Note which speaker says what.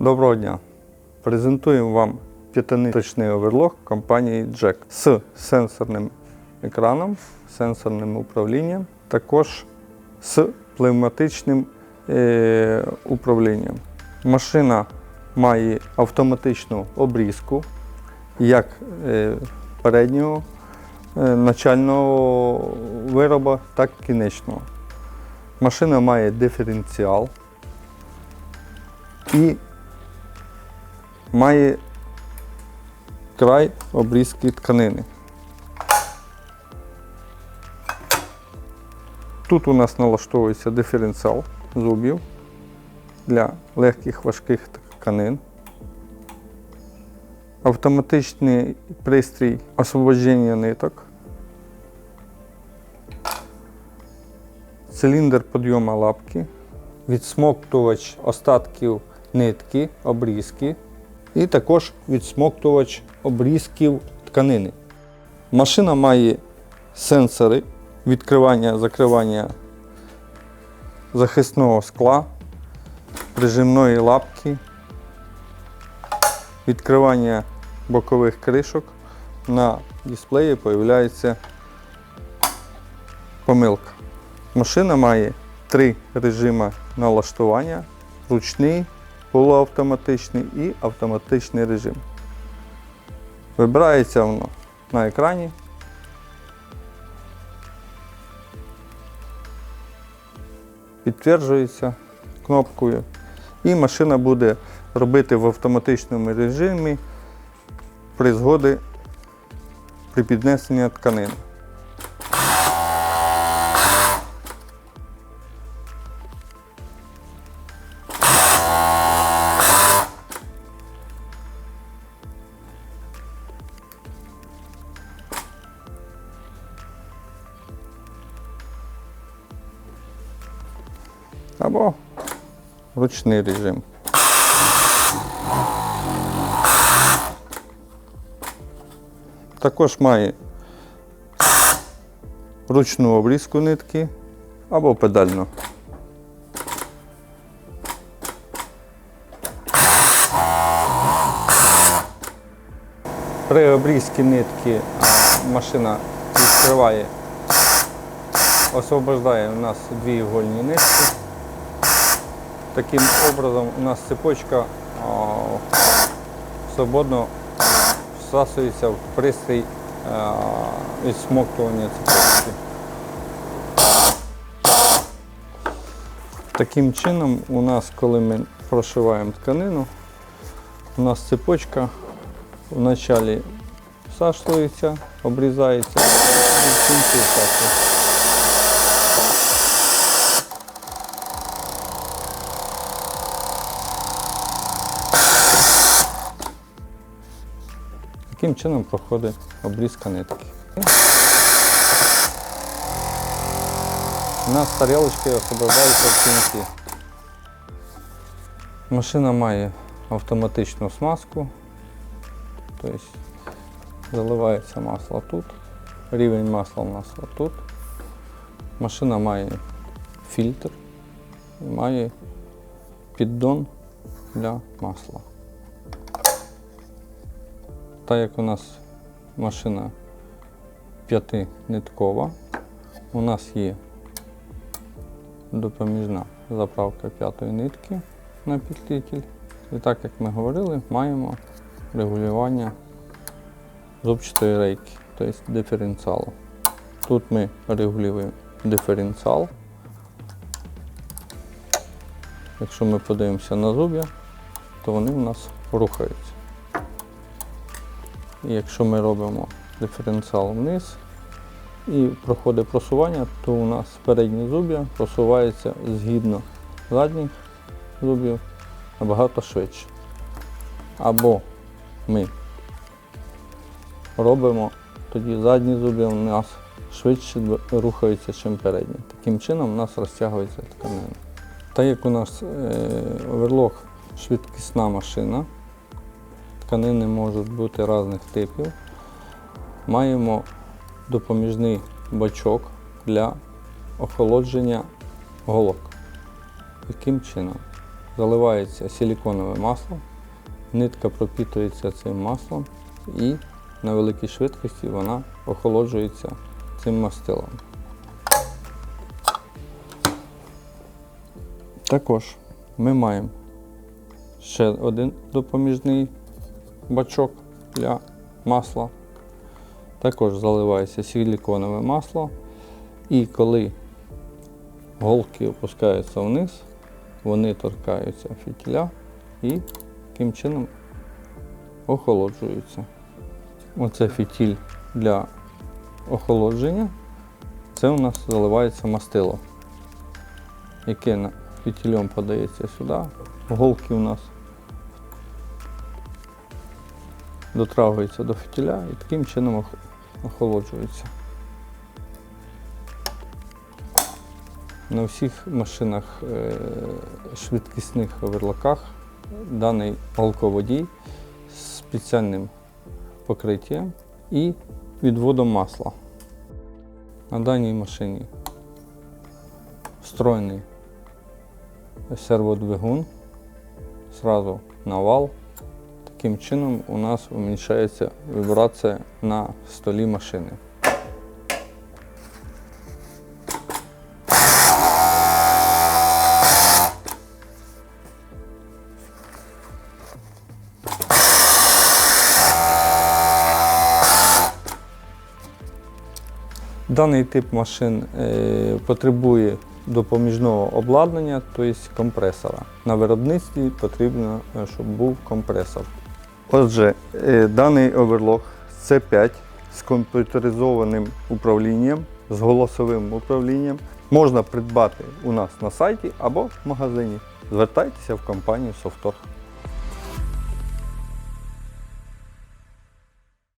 Speaker 1: Доброго дня! Презентуємо вам п'ятиниточний оверлок компанії Jack з сенсорним екраном, сенсорним управлінням, також з пневматичним е, управлінням. Машина має автоматичну обрізку як е, переднього е, начального вироба, так і кінечного. Машина має диференціал і має край обрізки тканини. Тут у нас налаштовується диференціал зубів для легких важких тканин. Автоматичний пристрій освобождення ниток. Циліндр підйому лапки, відсмоктувач остатків нитки, обрізки і також відсмоктувач обрізків тканини. Машина має сенсори відкривання, закривання захисного скла, прижимної лапки, відкривання бокових кришок. На дисплеї з'являється помилка. Машина має три режими налаштування: ручний, полуавтоматичний і автоматичний режим. Вибирається воно на екрані. Підтверджується кнопкою. І машина буде робити в автоматичному режимі при згоди при піднесенні тканини. Або ручний режим. Також має ручну обрізку нитки або педальну. При обрізці нитки машина відкриває, освобождає у нас дві ігольні нитки. Таким образом у нас цепочка свободно всасується в пристрій а, відсмоктування цепочки. Таким чином, у нас, коли ми прошиваємо тканину, у нас цепочка вначалі всаштується, обрізається і в кінці всаштується. Таким чином проходить обрізка нитки. У нас тарілочки освобождаються в кінці. Машина має автоматичну смазку, тобто заливається масло тут, рівень масла у нас тут. Машина має фільтр і має піддон для масла. Так як у нас машина п'ятиниткова, у нас є допоміжна заправка п'ятої нитки на підлітіль. І так як ми говорили, маємо регулювання зубчатої рейки, тобто диференціалу. Тут ми регулюємо диференціал. Якщо ми подивимося на зуб'я, то вони у нас рухаються. Якщо ми робимо диференціал вниз і проходить просування, то у нас передні зуб'я просувається згідно задніх зубів набагато швидше. Або ми робимо, тоді задні зуби у нас швидше рухаються, ніж передні. Таким чином у нас розтягується тканина. Так як у нас е, оверлок швидкісна машина, тканини можуть бути різних типів. Маємо допоміжний бачок для охолодження голок. Яким чином? заливається силіконове масло, нитка пропітується цим маслом і на великій швидкості вона охолоджується цим мастилом. Також ми маємо ще один допоміжний бачок для масла. Також заливається силіконове масло. І коли голки опускаються вниз, вони торкаються фітіля і таким чином охолоджуються. Оце фітіль для охолодження. Це у нас заливається мастило, яке фітільом подається сюди. Голки у нас дотрагуються до фітіля і таким чином ох- охолоджуються. На всіх машинах е, швидкісних оверлоках даний голководій з спеціальним покриттям і відводом масла. На даній машині встроєний серводвигун, сразу на вал. Таким чином у нас уменьшається вібрація на столі машини. Даний тип машин е, потребує допоміжного обладнання, тобто компресора. На виробництві потрібно, е, щоб був компресор. Отже, е, даний оверлок C5 з комп'ютеризованим управлінням, з голосовим управлінням можна придбати у нас на сайті або в магазині. Звертайтеся в компанію Софтор.